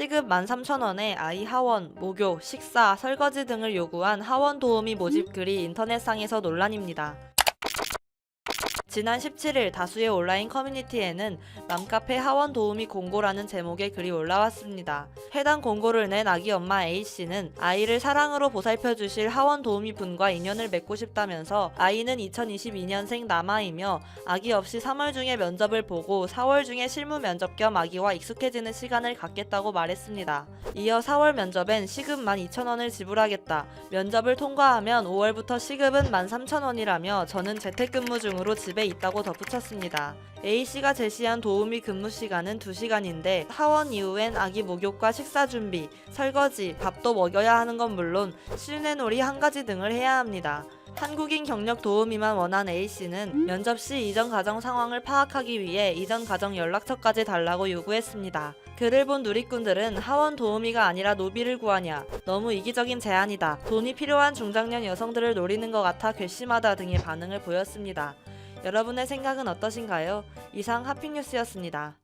시급 13,000원에 아이 하원, 목욕, 식사, 설거지 등을 요구한 하원 도우미 모집 글이 인터넷상에서 논란입니다. 지난 17일 다수의 온라인 커뮤니티에는 맘카페 하원 도우미 공고라는 제목의 글이 올라왔습니다. 해당 공고를 낸 아기 엄마 A씨는 아이를 사랑으로 보살펴 주실 하원 도우미 분과 인연을 맺고 싶다면서 아이는 2022년생 남아이며 아기 없이 3월 중에 면접을 보고 4월 중에 실무 면접 겸 아기와 익숙해지는 시간을 갖겠다고 말했습니다. 이어 4월 면접엔 시급 12,000원을 지불하겠다. 면접을 통과하면 5월부터 시급은 13,000원이라며 저는 재택근무 중으로 집에 있다고 덧붙였습니다. A씨가 제시한 도우미 근무 시간은 2시간인데 하원 이후엔 아기 목욕과 식사 준비, 설거지, 밥도 먹여야 하는 건 물론 실내 놀이 한 가지 등을 해야 합니다. 한국인 경력 도우미만 원한 A씨는 면접 시 이전 가정 상황을 파악하기 위해 이전 가정 연락처까지 달라고 요구했습니다. 글을 본 누리꾼들은 하원 도우미가 아니라 노비를 구하냐, 너무 이기적인 제안이다, 돈이 필요한 중장년 여성들을 노리는 것 같아 괘씸하다 등의 반응을 보였습니다. 여러분의 생각은 어떠신가요? 이상 하피뉴스였습니다.